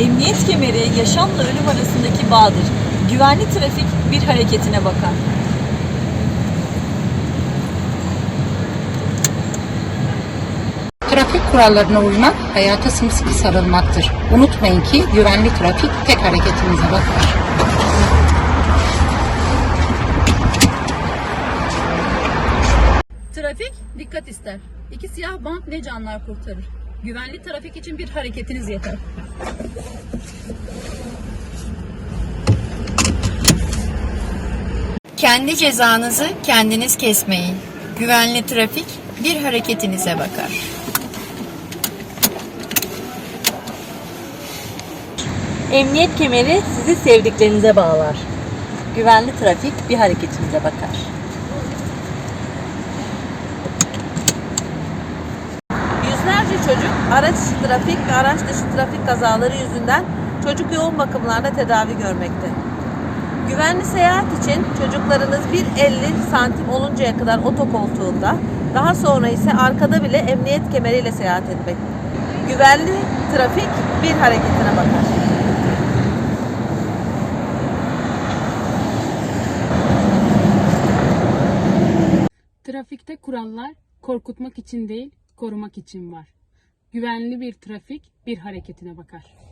Emniyet kemeri yaşamla ölüm arasındaki bağdır. Güvenli trafik bir hareketine bakar. Trafik kurallarına uymak hayata sımsıkı sarılmaktır. Unutmayın ki güvenli trafik tek hareketinize bakar. Trafik dikkat ister. İki siyah bant ne canlar kurtarır. Güvenli trafik için bir hareketiniz yeter. Kendi cezanızı kendiniz kesmeyin. Güvenli trafik bir hareketinize bakar. Emniyet kemeri sizi sevdiklerinize bağlar. Güvenli trafik bir hareketinize bakar. Yüzlerce çocuk araç içi trafik araç dışı trafik kazaları yüzünden çocuk yoğun bakımlarda tedavi görmekte. Güvenli seyahat için çocuklarınız 1.50 santim oluncaya kadar otokoltuğunda, daha sonra ise arkada bile emniyet kemeriyle seyahat etmek. Güvenli trafik bir hareketine bakar. Trafikte kurallar korkutmak için değil, korumak için var. Güvenli bir trafik bir hareketine bakar.